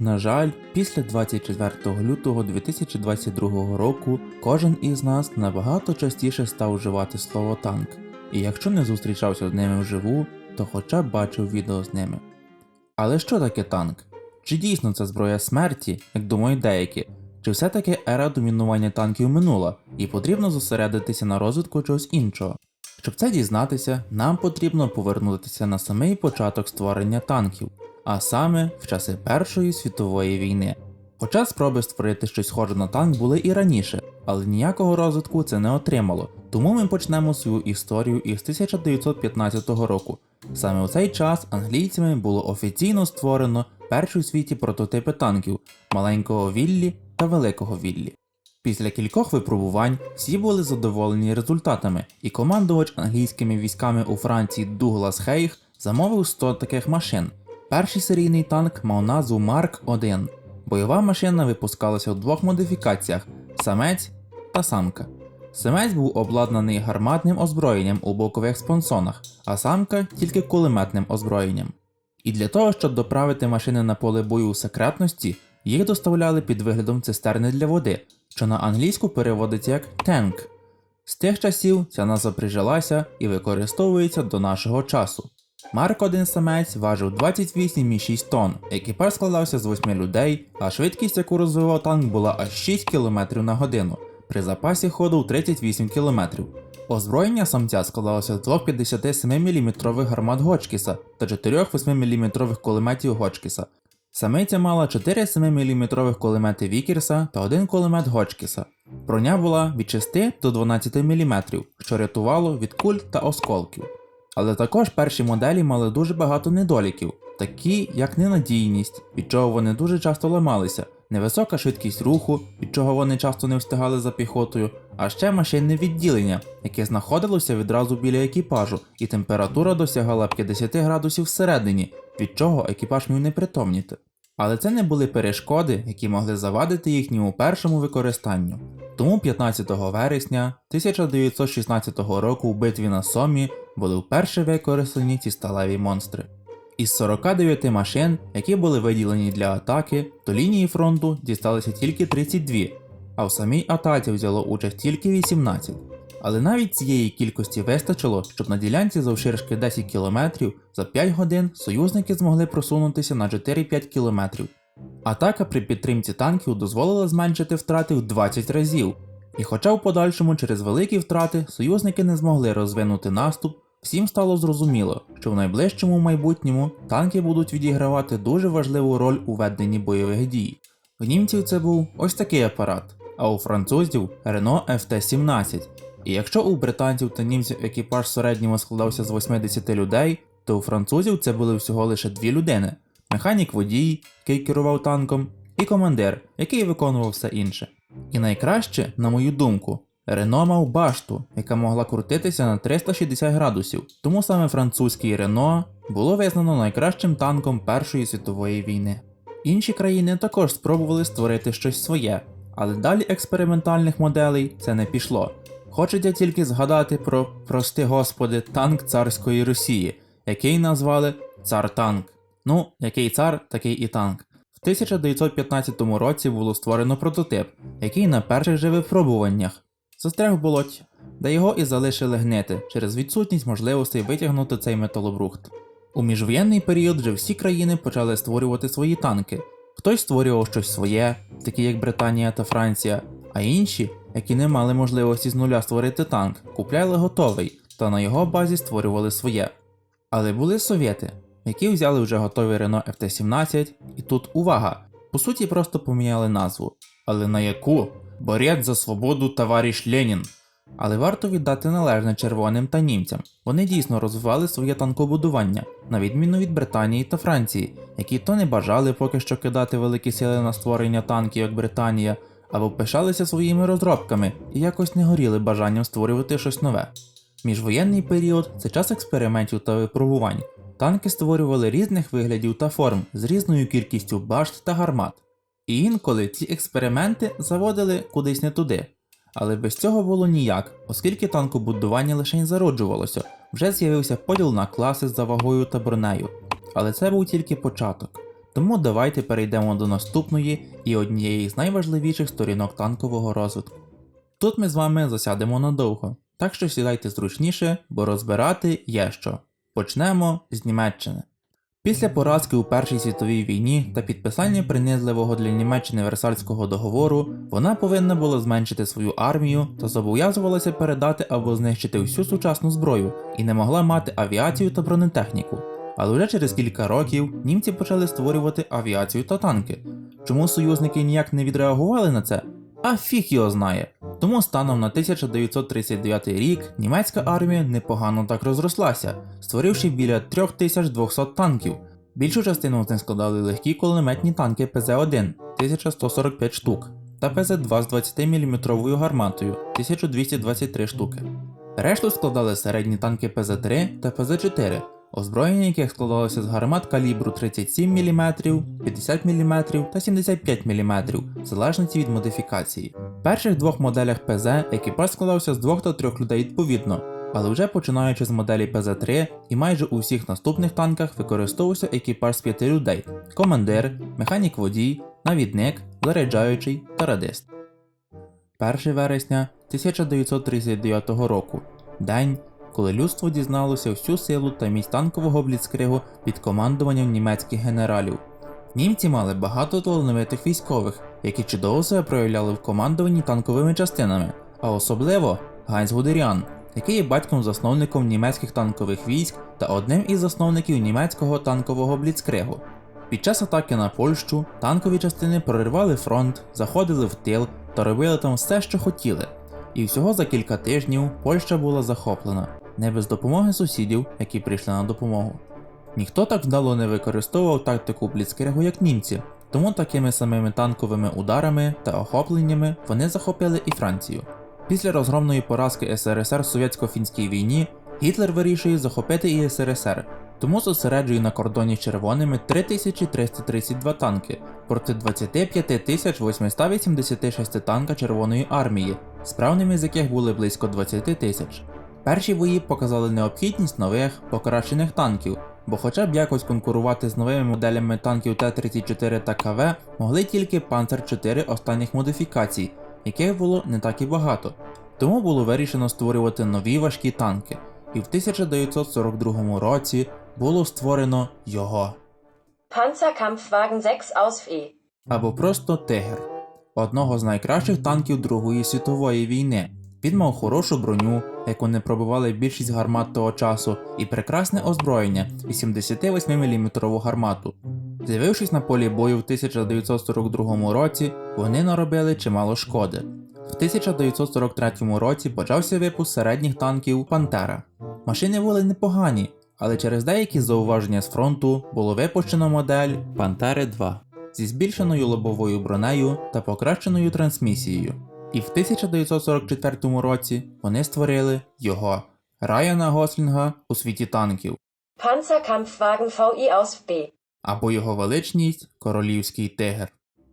На жаль, після 24 лютого 2022 року кожен із нас набагато частіше став вживати слово танк, і якщо не зустрічався з ними вживу, то хоча б бачив відео з ними. Але що таке танк? Чи дійсно це зброя смерті, як думають деякі, чи все-таки ера домінування танків минула, і потрібно зосередитися на розвитку чогось іншого? Щоб це дізнатися, нам потрібно повернутися на самий початок створення танків, а саме в часи Першої світової війни. Хоча спроби створити щось схоже на танк були і раніше, але ніякого розвитку це не отримало. Тому ми почнемо свою історію із 1915 року. Саме у цей час англійцями було офіційно створено перші у світі прототипи танків маленького Віллі та великого Віллі. Після кількох випробувань всі були задоволені результатами, і командувач англійськими військами у Франції Дуглас Хейг замовив 100 таких машин. Перший серійний танк мав назву Марк 1. Бойова машина випускалася у двох модифікаціях самець та самка. Самець був обладнаний гарматним озброєнням у бокових спонсонах, а самка тільки кулеметним озброєнням. І для того, щоб доправити машини на поле бою у секретності, їх доставляли під виглядом цистерни для води, що на англійську переводиться як танк. З тих часів ця назва прижилася і використовується до нашого часу. Марк 1 самець важив 28,6 тонн, екіпаж складався з 8 людей, а швидкість, яку розвивав танк, була аж 6 км на годину, при запасі ходу 38 км. Озброєння самця складалося з двох 57 мм гармат Гочкіса та 4 8 мм кулеметів Гочкіса. Самиця мала 4 7-мм кулемети Вікерса та один кулемет Гочкіса. Броня була від 6 до 12 мм, що рятувало від куль та осколків. Але також перші моделі мали дуже багато недоліків, такі як ненадійність, від чого вони дуже часто ламалися, невисока швидкість руху, від чого вони часто не встигали за піхотою, а ще машинне відділення, яке знаходилося відразу біля екіпажу, і температура досягала 50 градусів всередині, від чого екіпаж міг непритомніти. Але це не були перешкоди, які могли завадити їхньому першому використанню. Тому 15 вересня 1916 року в битві на Сомі були вперше використані ці сталеві монстри. Із 49 машин, які були виділені для атаки, до лінії фронту дісталися тільки 32, а в самій атаці взяло участь тільки 18. Але навіть цієї кількості вистачило, щоб на ділянці завширшки 10 км за 5 годин союзники змогли просунутися на 4-5 км. Атака при підтримці танків дозволила зменшити втрати в 20 разів. І хоча в подальшому через великі втрати союзники не змогли розвинути наступ, всім стало зрозуміло, що в найближчому майбутньому танки будуть відігравати дуже важливу роль у веденні бойових дій. В німців це був ось такий апарат, а у французів Renault FT-17. І якщо у британців та німців екіпаж в середньому складався з 80 людей, то у французів це були всього лише дві людини: механік водій, який керував танком, і командир, який виконував все інше. І найкраще, на мою думку, Рено мав башту, яка могла крутитися на 360 градусів, тому саме французький Рено було визнано найкращим танком Першої світової війни. Інші країни також спробували створити щось своє, але далі експериментальних моделей це не пішло. Хочеться тільки згадати про, прости господи, танк царської Росії, який назвали Цар Танк. Ну, який цар, такий і танк. В 1915 році було створено прототип, який на перших же випробуваннях застряг в болоті, де його і залишили гнити через відсутність можливостей витягнути цей металобрухт. У міжвоєнний період вже всі країни почали створювати свої танки. Хтось створював щось своє, такі як Британія та Франція, а інші, які не мали можливості з нуля створити танк, купляли готовий та на його базі створювали своє. Але були совєти, які взяли вже готовий Renault FT-17, і тут увага! По суті, просто поміняли назву. Але на яку? Борець за свободу товариш Ленін. Але варто віддати належне червоним та німцям. Вони дійсно розвивали своє танкобудування, на відміну від Британії та Франції, які то не бажали поки що кидати великі сили на створення танків, як Британія, або пишалися своїми розробками і якось не горіли бажанням створювати щось нове. Міжвоєнний період це час експериментів та випробувань. Танки створювали різних виглядів та форм з різною кількістю башт та гармат. І інколи ці експерименти заводили кудись не туди. Але без цього було ніяк, оскільки танкобудування лише й зароджувалося, вже з'явився поділ на класи за вагою та бронею. Але це був тільки початок. Тому давайте перейдемо до наступної і однієї з найважливіших сторінок танкового розвитку. Тут ми з вами засядемо надовго, так що сідайте зручніше, бо розбирати є що. Почнемо з Німеччини. Після поразки у Першій світовій війні та підписання принизливого для Німеччини Версальського договору, вона повинна була зменшити свою армію та зобов'язувалася передати або знищити всю сучасну зброю і не могла мати авіацію та бронетехніку. Але вже через кілька років німці почали створювати авіацію та танки. Чому союзники ніяк не відреагували на це? А фіг його знає. Тому станом на 1939 рік німецька армія непогано так розрослася, створивши біля 3200 танків. Більшу частину з них складали легкі кулеметні танки ПЗ-1 1145 штук та ПЗ-2 з 20-мм гарматою 1223 штуки. Решту складали середні танки ПЗ-3 та ПЗ-4, озброєння яких складалося з гармат калібру 37 мм, 50 мм та 75 мм, в залежності від модифікації. В перших двох моделях ПЗ екіпаж складався з двох та трьох людей відповідно, але вже починаючи з моделі ПЗ-3 і майже у всіх наступних танках використовувався екіпаж з п'яти людей: командир, механік водій, навідник, заряджаючий та радист. 1 вересня 1939 року день, коли людство дізналося всю силу та міць танкового бліцкригу під командуванням німецьких генералів. Німці мали багато талановитих військових, які чудово себе проявляли в командуванні танковими частинами, а особливо Ганс Гудеріан, який є батьком-засновником німецьких танкових військ та одним із засновників німецького танкового бліцкригу. Під час атаки на Польщу танкові частини проривали фронт, заходили в тил та робили там все, що хотіли. І всього за кілька тижнів Польща була захоплена, не без допомоги сусідів, які прийшли на допомогу. Ніхто так вдало не використовував тактику Бліцкригу, як німці, тому такими самими танковими ударами та охопленнями вони захопили і Францію. Після розгромної поразки СРСР в совєтсько-фінській війні Гітлер вирішує захопити і СРСР, тому зосереджує на кордоні з червоними 3332 танки проти 25 886 танка Червоної армії, справними з яких були близько 20 тисяч. Перші бої показали необхідність нових покращених танків, бо хоча б якось конкурувати з новими моделями танків Т-34 та КВ могли тільки Panzer 4 останніх модифікацій, яких було не так і багато. Тому було вирішено створювати нові важкі танки, і в 1942 році було створено його, Panzerkampfwagen 6 aus або просто Тигр, одного з найкращих танків Другої світової війни. Він мав хорошу броню, яку не пробивали більшість гармат того часу, і прекрасне озброєння 88-мм гармату. З'явившись на полі бою в 1942 році, вони наробили чимало шкоди. В 1943 році почався випуск середніх танків Пантера. Машини були непогані, але через деякі зауваження з фронту було випущено модель Пантери 2 зі збільшеною лобовою бронею та покращеною трансмісією. І в 1944 році вони створили його Райана Гослінга у світі танків, Panzerkampfwagen VI aus B. або його величність Королівський тигр.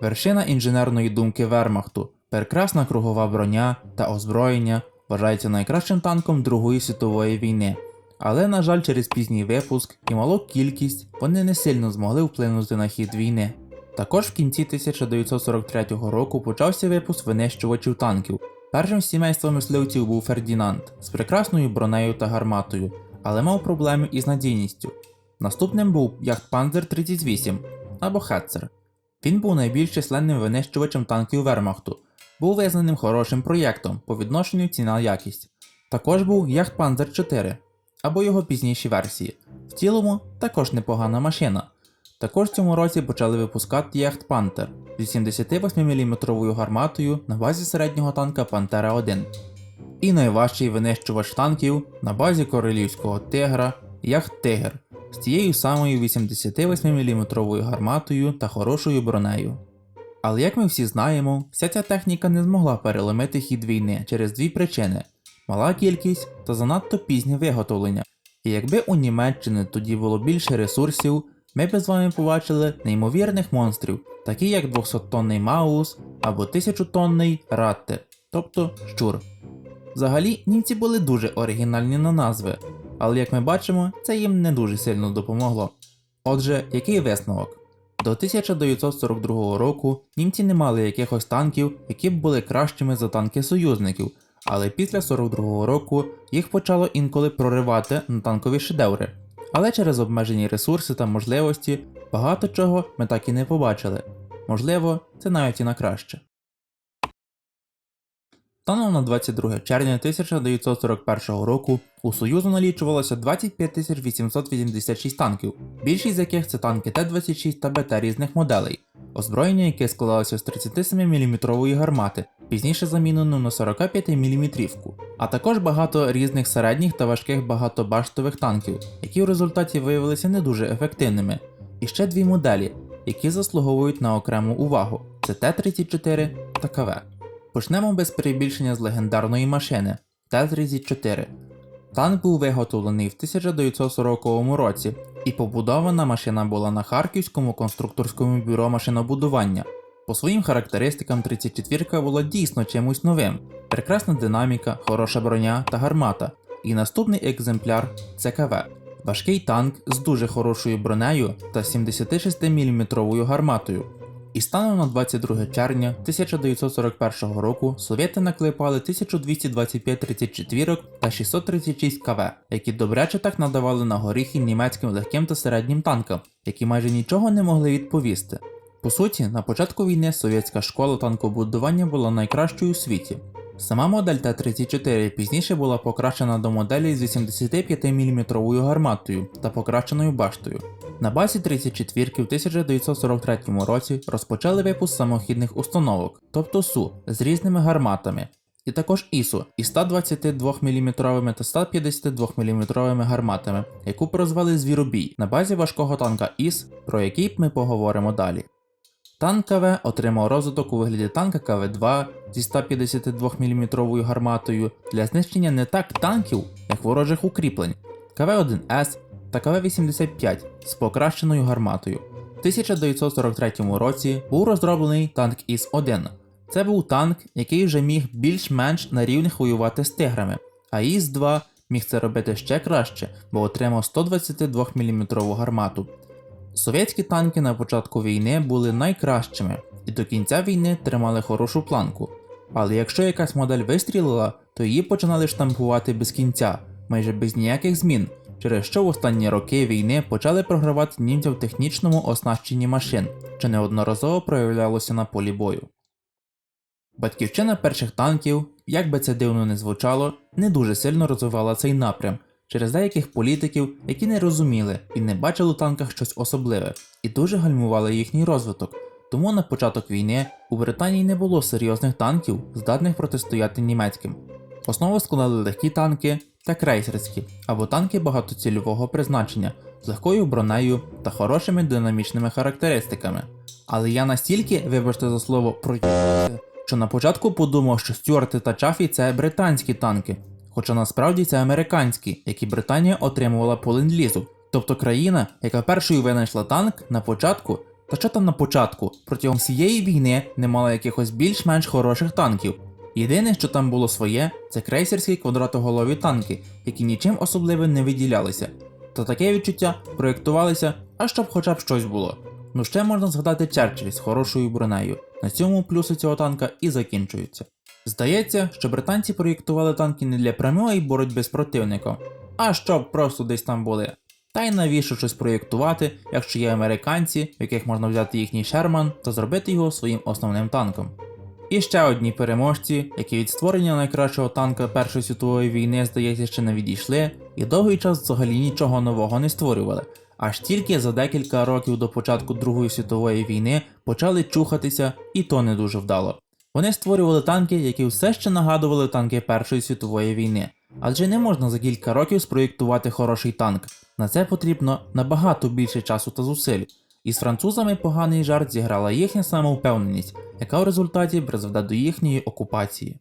Вершина інженерної думки Вермахту, прекрасна кругова броня та озброєння вважається найкращим танком Другої світової війни. Але, на жаль, через пізній випуск і малу кількість вони не сильно змогли вплинути на хід війни. Також в кінці 1943 року почався випуск винищувачів танків. Першим з сімейства мисливців був Фердінанд з прекрасною бронею та гарматою, але мав проблеми із надійністю. Наступним був Яхтпанзер 38 або Хетцер. Він був найбільш численним винищувачем танків Вермахту, був визнаним хорошим проєктом по відношенню ціна-якість. Також був Яхтпанзер 4 або його пізніші версії. В цілому також непогана машина. Також в цьому році почали випускати Яхт Пантер з 88-мм гарматою на базі середнього танка Пантера 1. І найважчий винищувач танків на базі королівського тигра Яхт Тигр з тією самою 88-мм гарматою та хорошою бронею. Але як ми всі знаємо, вся ця техніка не змогла переломити хід війни через дві причини: мала кількість та занадто пізнє виготовлення. І якби у Німеччини тоді було більше ресурсів, ми б з вами побачили неймовірних монстрів, такі як 200-тонний Маус або 1000-тонний Ратте, тобто щур. Взагалі, німці були дуже оригінальні на назви, але як ми бачимо, це їм не дуже сильно допомогло. Отже, який висновок? До 1942 року німці не мали якихось танків, які б були кращими за танки союзників, але після 42 року їх почало інколи проривати на танкові шедеври. Але через обмежені ресурси та можливості багато чого ми так і не побачили. Можливо, це навіть і на краще. Станом на 22 червня 1941 року у Союзу налічувалося 25 886 танків, більшість з яких це танки Т-26 та БТ різних моделей, озброєння яке складалося з 37 мм гармати, пізніше замінено на 45 мм, а також багато різних середніх та важких багатобаштових танків, які в результаті виявилися не дуже ефективними. І ще дві моделі, які заслуговують на окрему увагу: це Т-34 та КВ. Почнемо без перебільшення з легендарної машини Т-34. Танк був виготовлений в 1940 році, і побудована машина була на Харківському конструкторському бюро машинобудування. По своїм характеристикам 34 була дійсно чимось новим: прекрасна динаміка, хороша броня та гармата. І наступний екземпляр це КВ. Важкий танк з дуже хорошою бронею та 76 мм гарматою. І станом на 22 червня 1941 року совєти наклепали 1225 34 та 636 КВ, які добряче так надавали на горіхи німецьким легким та середнім танкам, які майже нічого не могли відповісти. По суті, на початку війни совєтська школа танкобудування була найкращою у світі. Сама модель Т-34 пізніше була покращена до моделі з 85 мм гарматою та покращеною баштою. На базі 34 в 1943 році розпочали випуск самохідних установок, тобто СУ, з різними гарматами, і також ІСУ із 122 мм та 152 мм гарматами, яку прозвали Звіробій на базі важкого танка ІС, про який ми поговоримо далі. Танк КВ отримав розвиток у вигляді танка КВ-2 зі 152 мм гарматою для знищення не так танків, як ворожих укріплень, КВ-1С та КВ-85 з покращеною гарматою. В 1943 році був розроблений танк ІС-1. Це був танк, який вже міг більш-менш на рівних воювати з тиграми, а ІС-2 міг це робити ще краще, бо отримав 122 мм гармату. Совєтські танки на початку війни були найкращими і до кінця війни тримали хорошу планку. Але якщо якась модель вистрілила, то її починали штампувати без кінця, майже без ніяких змін, через що в останні роки війни почали програвати німцям в технічному оснащенні машин, що неодноразово проявлялося на полі бою. Батьківщина перших танків, як би це дивно не звучало, не дуже сильно розвивала цей напрям через деяких політиків, які не розуміли і не бачили у танках щось особливе, і дуже гальмували їхній розвиток. Тому на початок війни у Британії не було серйозних танків, здатних протистояти німецьким. Основу складали легкі танки та крейсерські або танки багатоцільового призначення з легкою бронею та хорошими динамічними характеристиками. Але я настільки, вибачте за слово, проїбався, що на початку подумав, що Стюарти та Чафі це британські танки, хоча насправді це американські, які Британія отримувала по ленд-лізу. Тобто країна, яка першою винайшла танк на початку, та що там на початку, протягом всієї війни не мала якихось більш-менш хороших танків. Єдине, що там було своє, це крейсерські квадратоголові танки, які нічим особливим не виділялися. Та таке відчуття проєктувалися, а щоб хоча б щось було. Ну ще можна згадати Черчилль з хорошою бронею. На цьому плюси цього танка і закінчуються. Здається, що британці проєктували танки не для прямої боротьби з противником, а щоб просто десь там були. Та й навіщо щось проєктувати, якщо є американці, в яких можна взяти їхній Шерман та зробити його своїм основним танком. І ще одні переможці, які від створення найкращого танка Першої світової війни, здається, ще не відійшли, і довгий час взагалі нічого нового не створювали. Аж тільки за декілька років до початку Другої світової війни почали чухатися, і то не дуже вдало. Вони створювали танки, які все ще нагадували танки Першої світової війни. Адже не можна за кілька років спроєктувати хороший танк. На це потрібно набагато більше часу та зусиль. І з французами поганий жарт зіграла їхня самовпевненість, яка в результаті призведе до їхньої окупації.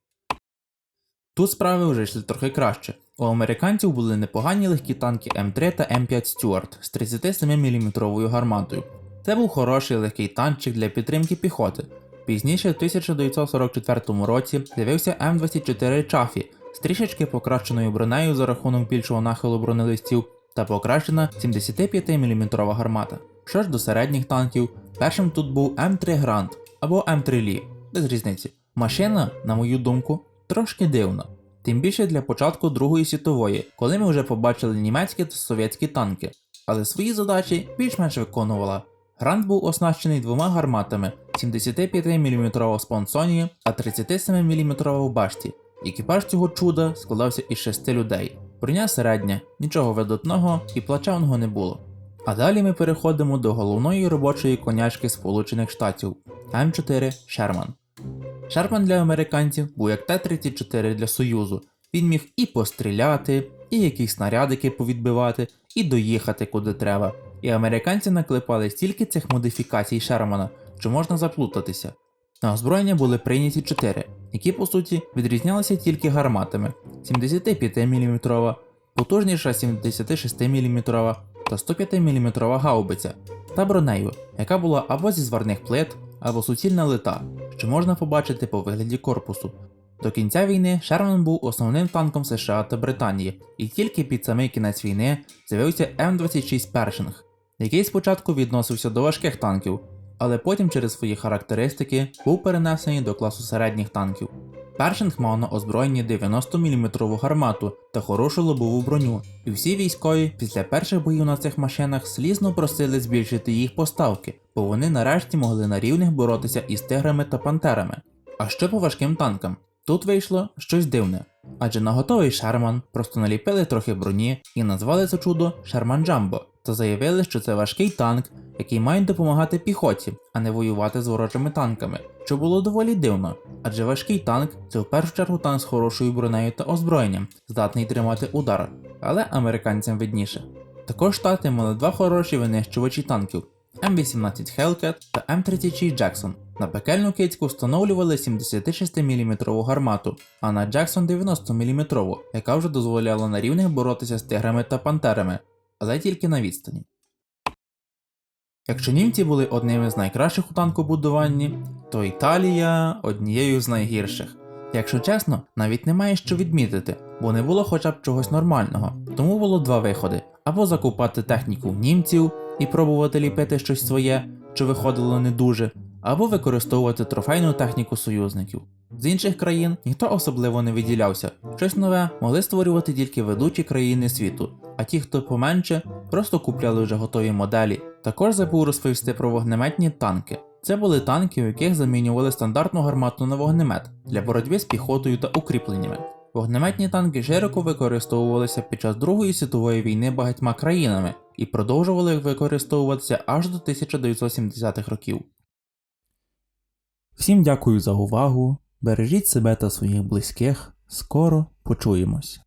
Тут справи вже йшли трохи краще. У американців були непогані легкі танки М3 та М5 Стюарт з 37 мм гарматою. Це був хороший легкий танчик для підтримки піхоти. Пізніше, в 1944 році, з'явився М24 Чафі з трішечки покращеною бронею за рахунок більшого нахилу бронелистів та покращена 75 мм гармата. Що ж до середніх танків, першим тут був М3 Грант або М3 Лі, без різниці. Машина, на мою думку, трошки дивна. Тим більше для початку Другої світової, коли ми вже побачили німецькі та совєтські танки, але свої задачі більш-менш виконувала. Грант був оснащений двома гарматами 75 мм в спонсоні та 37 мм в башті. Екіпаж цього чуда складався із шести людей. Броня середня, нічого видатного і плачевного не було. А далі ми переходимо до головної робочої конячки Сполучених Штатів М4 Шерман. Шерман для американців був як Т-34 для Союзу. Він міг і постріляти, і якісь снарядики повідбивати, і доїхати куди треба. І американці наклепали стільки цих модифікацій Шермана, що можна заплутатися. На озброєння були прийняті 4, які по суті відрізнялися тільки гарматами 75 мм, потужніша 76 мм та 105 мм гаубиця та бронею, яка була або зі зварних плит, або суцільна лита, що можна побачити по вигляді корпусу. До кінця війни Шерман був основним танком США та Британії, і тільки під самий кінець війни з'явився М26 Першинг, який спочатку відносився до важких танків, але потім через свої характеристики був перенесений до класу середніх танків. Першинг мав на озброєнні 90 мм гармату та хорошу лобову броню, і всі військові після перших боїв на цих машинах слізно просили збільшити їх поставки, бо вони нарешті могли на рівних боротися із тиграми та пантерами. А що по важким танкам? Тут вийшло щось дивне, адже на готовий Шерман просто наліпили трохи броні і назвали це чудо Шерман Джамбо, та заявили, що це важкий танк, який має допомагати піхоті, а не воювати з ворожими танками, що було доволі дивно, адже важкий танк це в першу чергу танк з хорошою бронею та озброєнням, здатний тримати удар, але американцям видніше. Також штати мали два хороші винищувачі танків М18 Hellcat та М36 Jackson. На пекельну кицьку встановлювали 76 мм гармату, а на Jackson 90 мм, яка вже дозволяла на рівних боротися з тиграми та пантерами, але тільки на відстані. Якщо німці були одними з найкращих у танкобудуванні, то Італія однією з найгірших. Якщо чесно, навіть немає що відмітити, бо не було хоча б чогось нормального. Тому було два виходи: або закупати техніку в німців і пробувати ліпити щось своє, що виходило не дуже, або використовувати трофейну техніку союзників. З інших країн ніхто особливо не виділявся, щось нове могли створювати тільки ведучі країни світу, а ті, хто поменше, просто купляли вже готові моделі. Також забув розповісти про вогнеметні танки. Це були танки, у яких замінювали стандартну гармату на вогнемет для боротьби з піхотою та укріпленнями. Вогнеметні танки широко використовувалися під час Другої світової війни багатьма країнами і продовжували використовуватися аж до 1970-х років. Всім дякую за увагу. Бережіть себе та своїх близьких. Скоро почуємось.